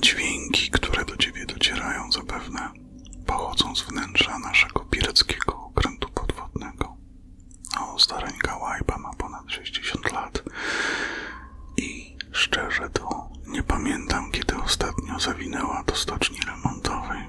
dźwięki, które do ciebie docierają zapewne, pochodzą z wnętrza naszego pirackiego okrętu podwodnego. O, stareńka łajba ma ponad 60 lat i szczerze to nie pamiętam, kiedy ostatnio zawinęła do stoczni remontowej.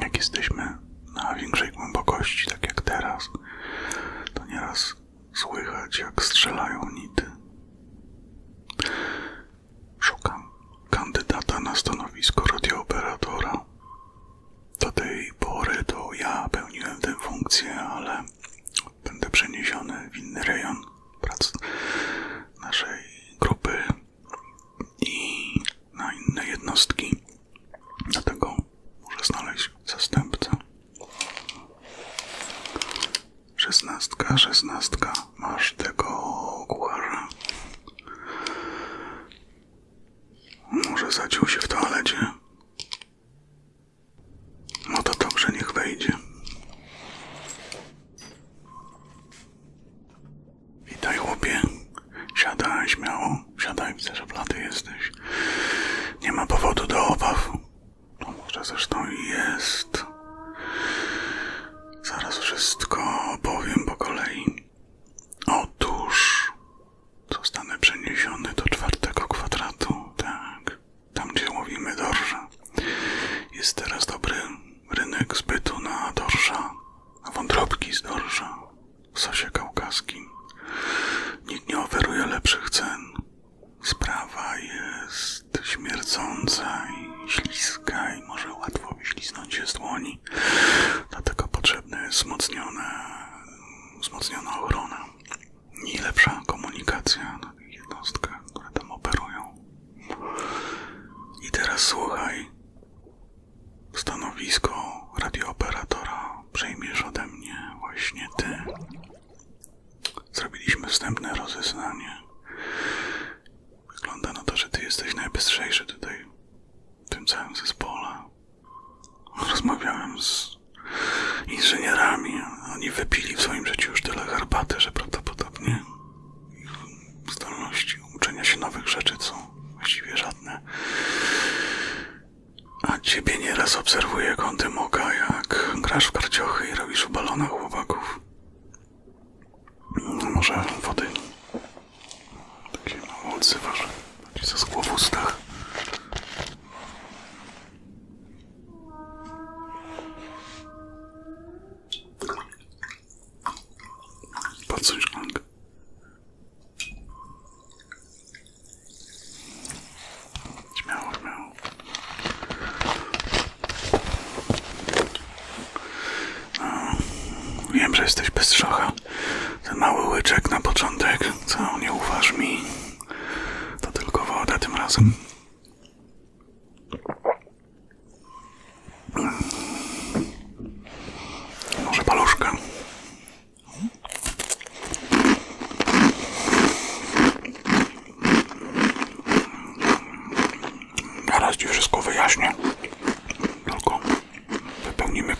Jak jesteśmy na większej głębokości, tak śmiało. Siadaj, widzę, że blady jesteś. for P.D. Flames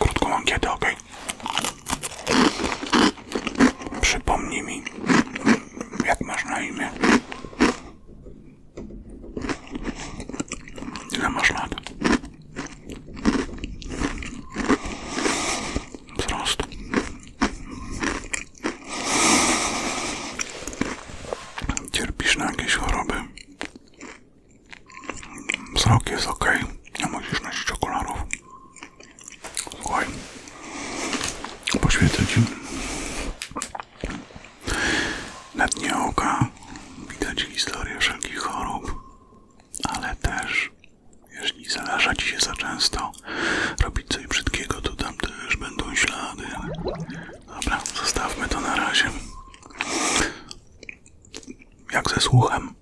krótką ankietę, ok? Przypomnij mi, jak masz na imię. Ile masz lat? Wzrost. Cierpisz na jakieś choroby? Wzrok jest ok. widać na dnie oka widać historię wszelkich chorób, ale też jeśli zdarza ci się za często robić coś brzydkiego, to tam też będą ślady. Dobra, zostawmy to na razie. Jak ze słuchem.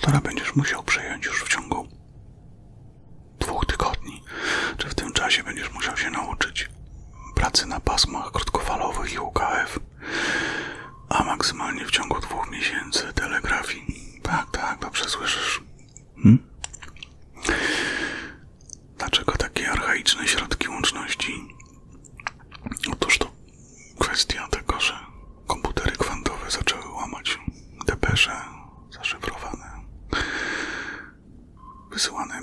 operatora będziesz musiał przejąć już w ciągu dwóch tygodni. Czy w tym czasie będziesz musiał się nauczyć pracy na pasmach krótkofalowych i UKF, a maksymalnie w ciągu dwóch miesięcy telegrafii. Tak, tak, dobrze słyszysz. Hmm? Dlaczego takie archaiczne środki łączności? Otóż to kwestia tego, że komputery kwantowe zaczęły łamać depesze,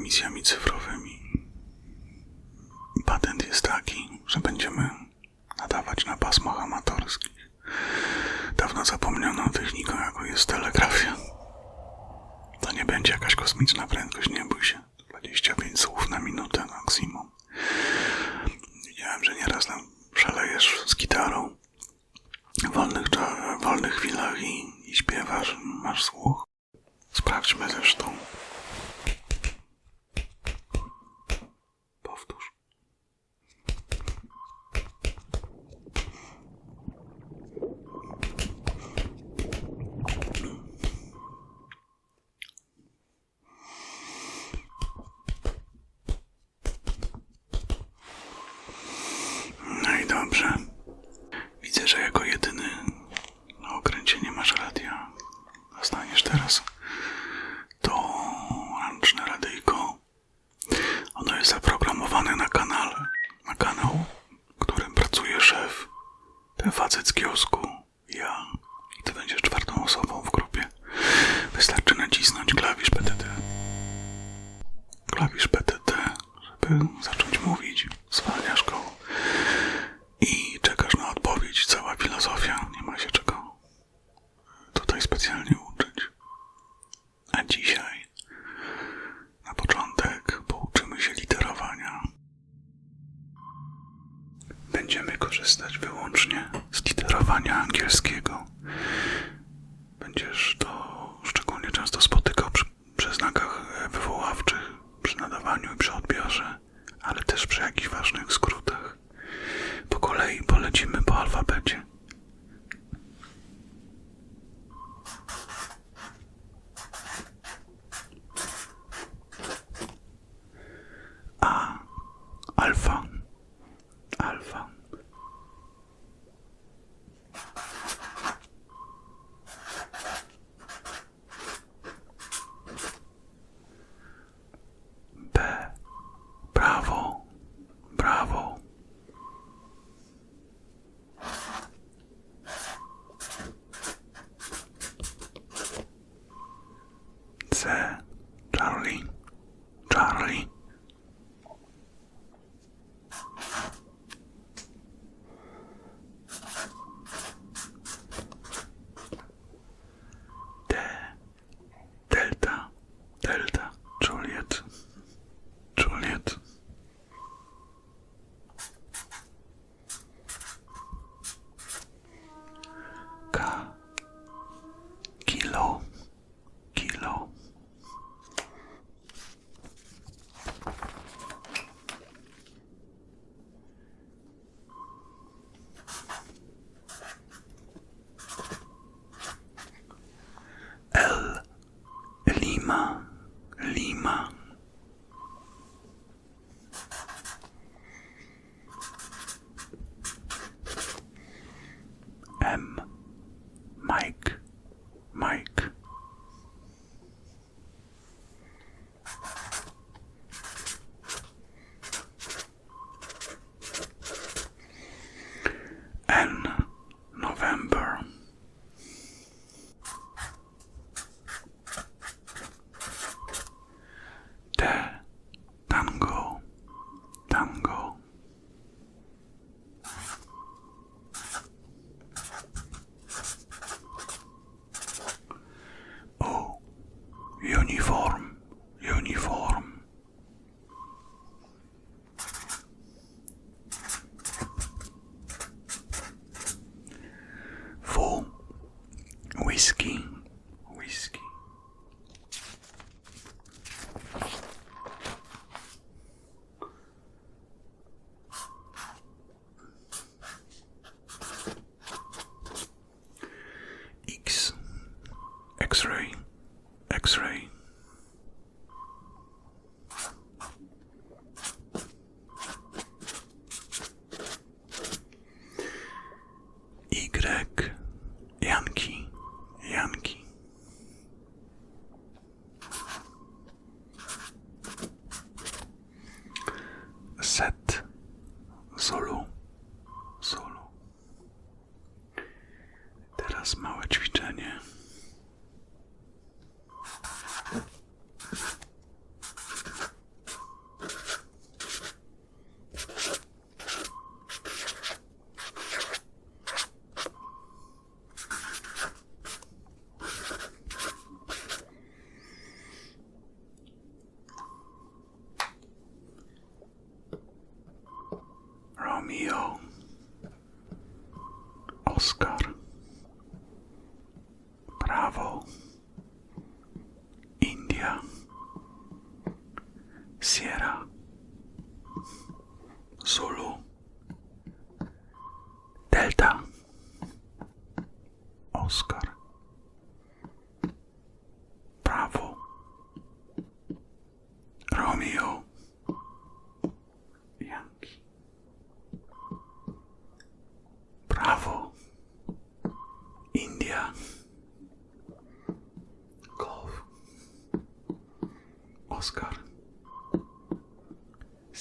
misjami cyfrowymi. facet z kiosku. korzystać wyłącznie z literowania angielskiego. Będziesz to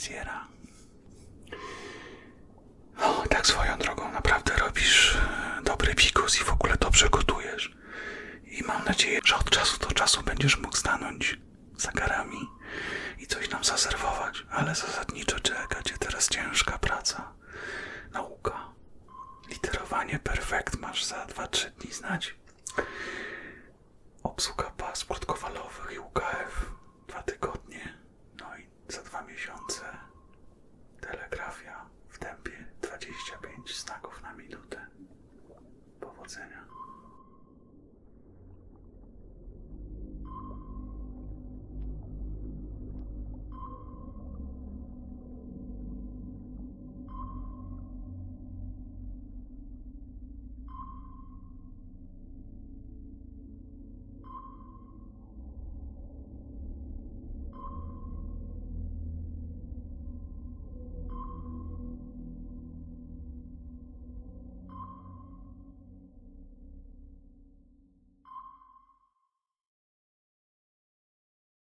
Sierra. O, tak swoją drogą naprawdę robisz e, dobry pikus i w ogóle dobrze gotujesz. I mam nadzieję, że od czasu do czasu będziesz mógł stanąć za karami i coś nam zaserwować. Ale zasadniczo czeka cię teraz ciężka praca. Nauka. Literowanie perfekt masz za 2-3 dni znać.